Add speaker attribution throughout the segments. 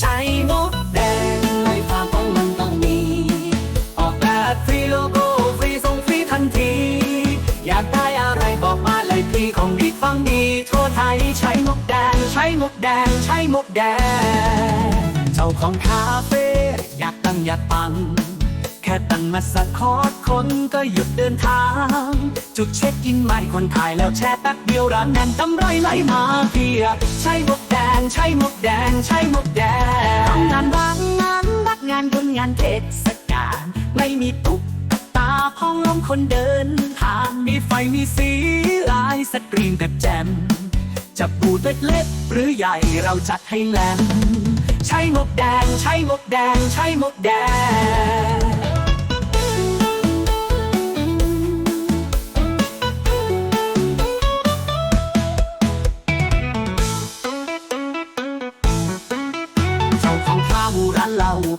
Speaker 1: ใช้มดแดงในฟาร์มของมันต้องมี ออกแบบฟรีโลโก้ฟรีส่งฟรีทันที อยากได้อะไรบอกมาเลยพี่ของดีฟังดีทั่วไทยใช้มดแดง ใช้มดแดง ใช้มดแดง เจ้าของคาเฟ่อยากตั้งอยากปังแค่ตั้งมาสักคอร์ดคนก็หยุดเดินทาง จุดเช็คอินใหม่คนถ่ายแล้วแชร์แป๊บเดียวร้านแน่นกำไรไหลมาเพียบใช่หมกแดง ใช่หมกแดง ใช่หมกแด งานเทศกาลไม่มีตุ๊กตาพ้องลมคนเดินทางมีไฟมีสีลายสกรีนแบบแจมจะปูดเล็กหรือใหญ่เราจัดให้แหลมใช้หมกแดงใช้หมกแดงใช้หมกแดง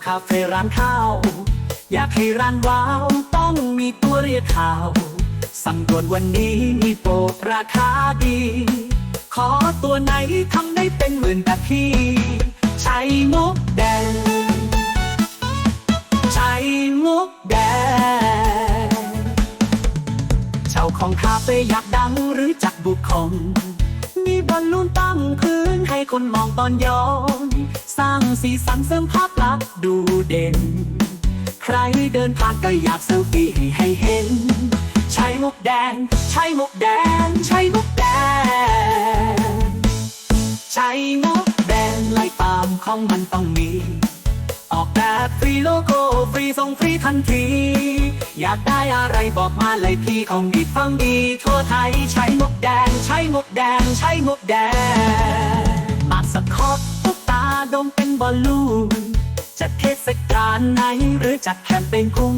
Speaker 1: คาเฟ่ร้านข้าว อยากให้ร้านว้าวต้องมีตัวเรียกข่าว สั่งด่วนวันนี้มีโปรราคาดี ขอตัวไหนทำได้เป็นหมื่นแบบพี่ ใช้มุกแดง ใช้มุกแดง เจ้าของคาเฟ่อยากดังหรือจักบุคคลมีบอลลูนตั้งพื้นให้คนมองตอนย้อน สร้างสีสันเสริมภาพลักษณ์ดูเด่น ใครเดินผ่านก็อยากเซลฟี่ให้เห็น ใช้มุกแดง ใช้มุกแดง ใช้มุกแดง ใช้มุกแดงไล่ตามของมันต้องมี ออกแบบฟรีโลโก้ฟรีส่งฟรีทันที อยากได้อะไรบอกมาเลยพี่ของดีฟังดีทั่วไทยใช้หมกแดง ใช้หมกแดง ใช้หมกแดงมาสคอตตุ๊ก ดมเป็นบอลลูนจะเทศกาลไหนหรือจัดแคมเปญกุ้ง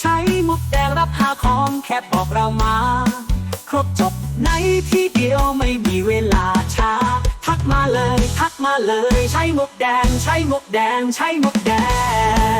Speaker 1: ใช้มุกแดงรับหาของแค่บอกเรามา ครบจบในที่เดียวไม่มีเวลาช้า ทักมาเลย ทักมาเลย ใช้มุกแดง ใช้มุกแดง ใช้มุกแดง